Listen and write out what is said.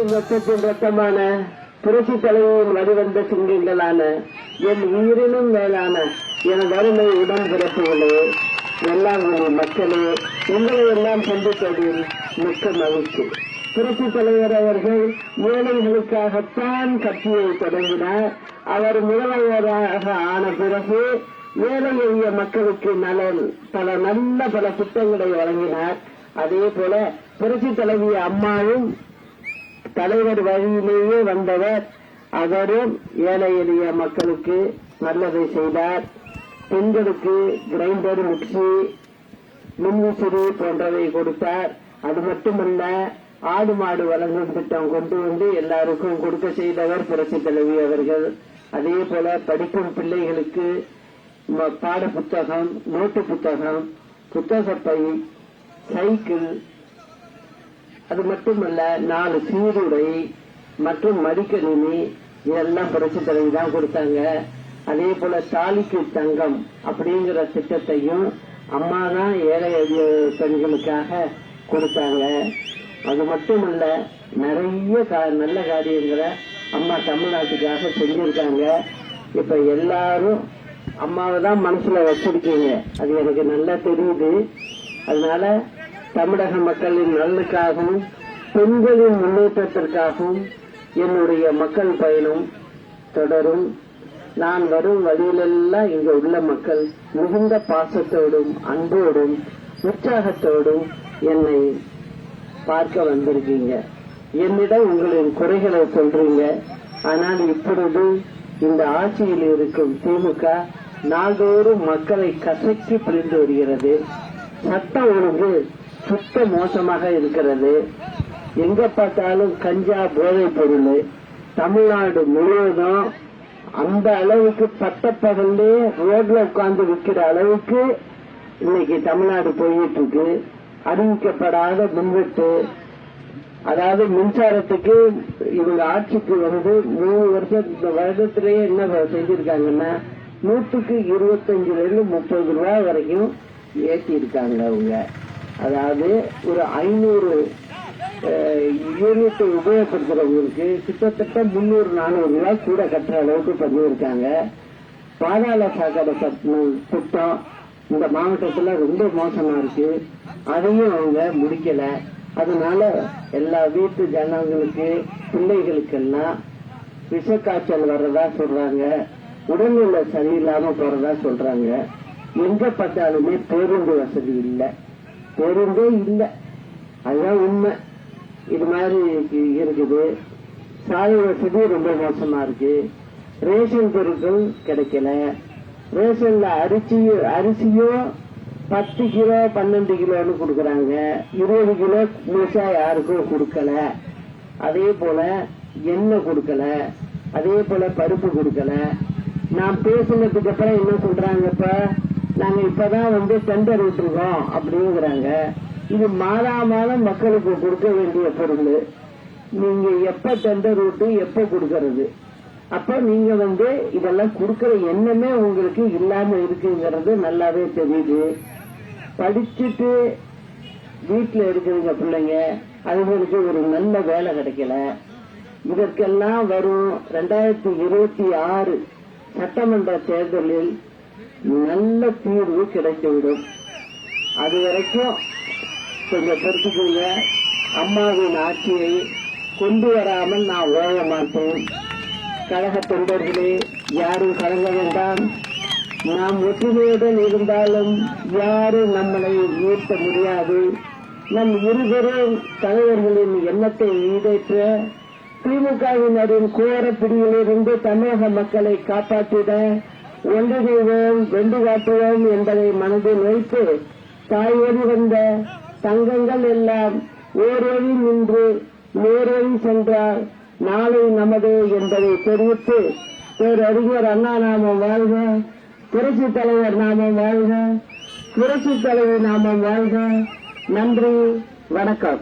உயிரின் ரத்தத்தின் ரத்தமான புரட்சி தலைவரின் வழிவந்த சிங்கங்களான என் உயிரினும் மேலான என் வறுமை உடன்பிறப்புகளே வெள்ளாங்குடி மக்களே உங்களை எல்லாம் சந்திப்பதில் மிக்க மகிழ்ச்சி. புரட்சி தலைவர் அவர்கள் ஏழைகளுக்காகத்தான் கட்சியை தொடங்கினார். அவர் முதல்வராக ஆன பிறகு ஏழை எளிய மக்களுக்கு நலன் பல நல்ல பல திட்டங்களை வழங்கினார். அதே போல புரட்சி தலைவி அம்மாவும் தலைவர் வழியிலேயே வந்தவர் அவரும் ஏழை எளிய மக்களுக்கு நல்லதை செய்தார். பெண்களுக்கு கிரைண்டர் மிக்சி மின்விசிறி போன்றவை கொடுத்தார். அது மட்டுமல்ல ஆடு மாடு வழங்கும் திட்டம் கொண்டு வந்து எல்லாருக்கும் கொடுக்க செய்தவர் புரட்சி தலைவி அவர்கள். அதே போல படிக்கும் பிள்ளைகளுக்கு பாட புத்தகம் நோட்டு புத்தகம் புத்தகப்பை சைக்கிள் அது மட்டுமல்ல நாலு சீருடை மற்றும் மடிக்கணினி இதெல்லாம் புரட்சி தலைவி தான் கொடுத்தாங்க. அதே போல தாலிக்கு தங்கம் அப்படிங்கிற திட்டத்தையும் அம்மா தான் ஏழை எளிய பெண்களுக்காக கொடுத்தாங்க. அது மட்டுமல்ல நிறைய நல்ல காரியங்களை அம்மா தமிழ்நாட்டுக்காக செஞ்சிருக்காங்க. இப்ப எல்லாரும் அம்மாவை தான் மனசுல வச்சிருக்கீங்க. அது எனக்கு நல்லா தெரியுது. அதனால தமிழக மக்களின் நலனுக்காகவும் பெண்களின் முன்னேற்றத்திற்காகவும் என்னுடைய மக்கள் பயணம் தொடரும். நான் வரும் வழியிலெல்லாம் இங்க உள்ள மக்கள் மிகுந்த பாசத்தோடும் அன்போடும் உற்சாகத்தோடும் என்னை பார்க்க வந்திருக்கீங்க. என்னிடம் உங்களின் குறைகளை சொல்றீங்க. ஆனால் இப்பொழுது இந்த ஆட்சியில் இருக்கும் திமுக நாள்தோறும் மக்களை கசக்கி பிழிந்து வருகிறது. சட்ட ஒழுங்கு சுத்த மோசமாக இருக்கிறது. எங்க பார்த்தாலும் கஞ்சா போதைப் பொருள். தமிழ்நாடு முழுவதும் அந்த அளவுக்கு பட்டப்பகல்லே ரோட்ல உட்கார்ந்து விற்கிற அளவுக்கு இன்னைக்கு தமிழ்நாடு போயிட்டு இருக்கு அறிவிக்கப்படாத மின்வெட்டு. அதாவது மின்சாரத்துக்கு இவங்க ஆட்சிக்கு வந்து மூணு வருஷம் இந்த வருடத்திலேயே என்ன செஞ்சிருக்காங்கன்னா நூற்றுக்கு இருபத்தஞ்சுல இருந்து முப்பது ரூபாய் வரைக்கும் ஏற்றி இருக்காங்க அவங்க. அதாவது ஒரு ஐநூறு யூனிட்டை உபயோகப்படுத்துறவங்களுக்கு கிட்டத்தட்ட முன்னூறு நானூறு ரூபாய் கூட கட்டுற அளவுக்கு பண்ணியிருக்காங்க. பாதாள சாக்கடை திட்டம் இந்த மாவட்டத்துல ரொம்ப மோசமா இருக்கு. அதையும் அவங்க முடிக்கல. அதனால எல்லா வீட்டு ஜனங்களுக்கு பிள்ளைகளுக்கெல்லாம் விஷக்காய்ச்சல் வர்றதா சொல்றாங்க. உடல்நிலை சரியில்லாம போறதா சொல்றாங்க. எங்க பார்த்தாலுமே பேருந்து வசதி இல்லை. தெரிந்தே இல்லை. அதுதான் உண்மை. இது மாதிரி இருக்குது. சாலை வசதி ரொம்ப மோசமா இருக்கு. ரேஷன் பொருட்கள் கிடைக்கல. ரேஷன்ல அரிசி அரிசியோ பத்து கிலோ பன்னெண்டு கிலோன்னு கொடுக்கறாங்க. இருபது கிலோ முழுசா யாருக்கும் கொடுக்கல. அதே போல எண்ணெய் கொடுக்கல. அதே போல பருப்பு கொடுக்கல. நான் பேசினதுக்கு அப்புறம் என்ன சொல்றாங்க இப்ப? நாங்க இப்பதான் வந்து டெண்டர் விட்டுருக்கோம் அப்படிங்கிறாங்க. இது மாதா மாதம் மக்களுக்கு கொடுக்க வேண்டிய பொருள். நீங்க எப்ப டெண்டர் விட்டு எப்ப கொடுக்கறது? அப்ப நீங்க வந்து இதெல்லாம் கொடுக்கற எண்ணமே உங்களுக்கு இல்லாம இருக்குங்கிறது நல்லாவே தெரியுது. படிச்சுட்டு வீட்டுல இருக்கிறவங்க பிள்ளைங்க அதுங்களுக்கு ஒரு நல்ல வேலை கிடைக்கல. இதற்கெல்லாம் வரும் ரெண்டாயிரத்தி இருபத்தி ஆறு சட்டமன்ற தேர்தலில் நல்ல தீர்வு கிடைத்துவிடும். அது வரைக்கும் கொஞ்சம் பொறுத்துக்கோங்க. அம்மாவின் ஆட்சியை கொண்டு வராமல் நான் ஓய மாட்டேன். கழக தொண்டர்களே யாரும் கலங்க வேண்டாம். நாம் ஒற்றுமையுடன் இருந்தாலும் யாரும் நம்மளை ஈர்க்க முடியாது. நம் இருவரும் தலைவர்களின் எண்ணத்தை ஈடேற்ற திமுகவினரின் கோரப்பிடியிலிருந்து தமிழக மக்களை காப்பாற்றிட ஒன்றிணைவோம் வென்று காட்டுவோம் என்பதை மனதில் வைத்து தாய்வழி வந்த சங்கங்கள் எல்லாம் ஓரொழி நின்று நேரொழி சென்றால் நாளை நமது என்பதை தெரிவித்து பேரறிஞர் அண்ணா நாமம் வாழ்க புரட்சி தலைவர் நாமம் வாழ்க புரட்சி தலைவர் நாமம் வாழ்க. நன்றி வணக்கம்.